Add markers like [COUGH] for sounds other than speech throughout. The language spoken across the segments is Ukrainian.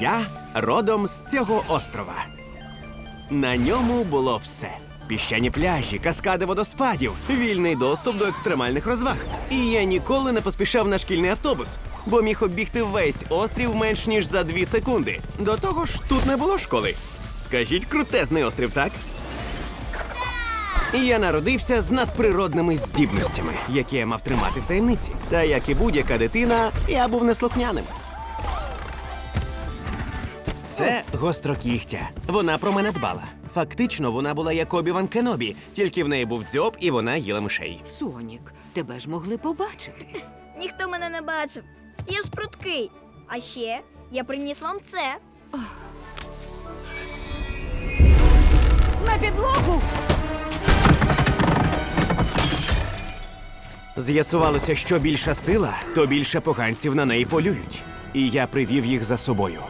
Я родом з цього острова. На ньому було все: піщані пляжі, каскади водоспадів, вільний доступ до екстремальних розваг. І я ніколи не поспішав на шкільний автобус, бо міг оббігти весь острів менш ніж за дві секунди. До того ж, тут не було школи. Скажіть, крутезний острів, так? Я народився з надприродними здібностями, які я мав тримати в таємниці. Та як і будь-яка дитина, я був неслухняним. Це гострокігтя. Вона про мене дбала. Фактично, вона була як Обі-Ван Кенобі, тільки в неї був дзьоб і вона їла мишей. Сонік, тебе ж могли побачити. [LAUGHS] Ніхто мене не бачив. Я ж пруткий. А ще я приніс вам це. На підлогу! З'ясувалося, що більша сила, то більше поганців на неї полюють. І я привів їх за собою.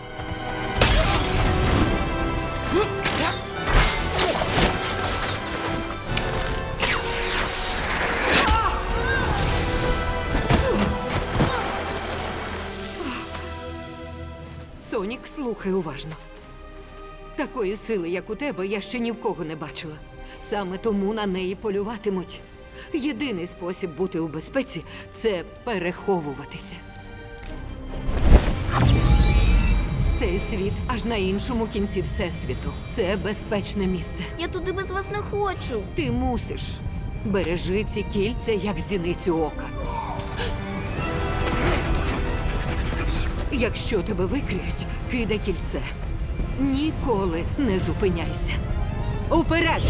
Сонік, слухай уважно. Такої сили, як у тебе, я ще ні в кого не бачила. Саме тому на неї полюватимуть. Єдиний спосіб бути у безпеці це переховуватися. Цей світ аж на іншому кінці всесвіту. Це безпечне місце. Я туди без вас не хочу. Ти мусиш. Бережи ці кільця, як зіницю ока. Якщо тебе викриють, кидай кільце. Ніколи не зупиняйся. Уперед!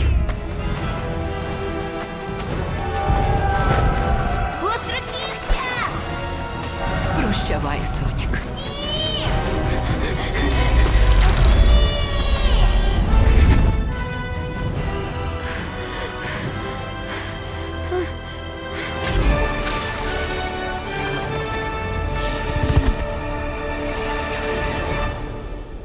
Гострокігтя! Прощавай, Сонік.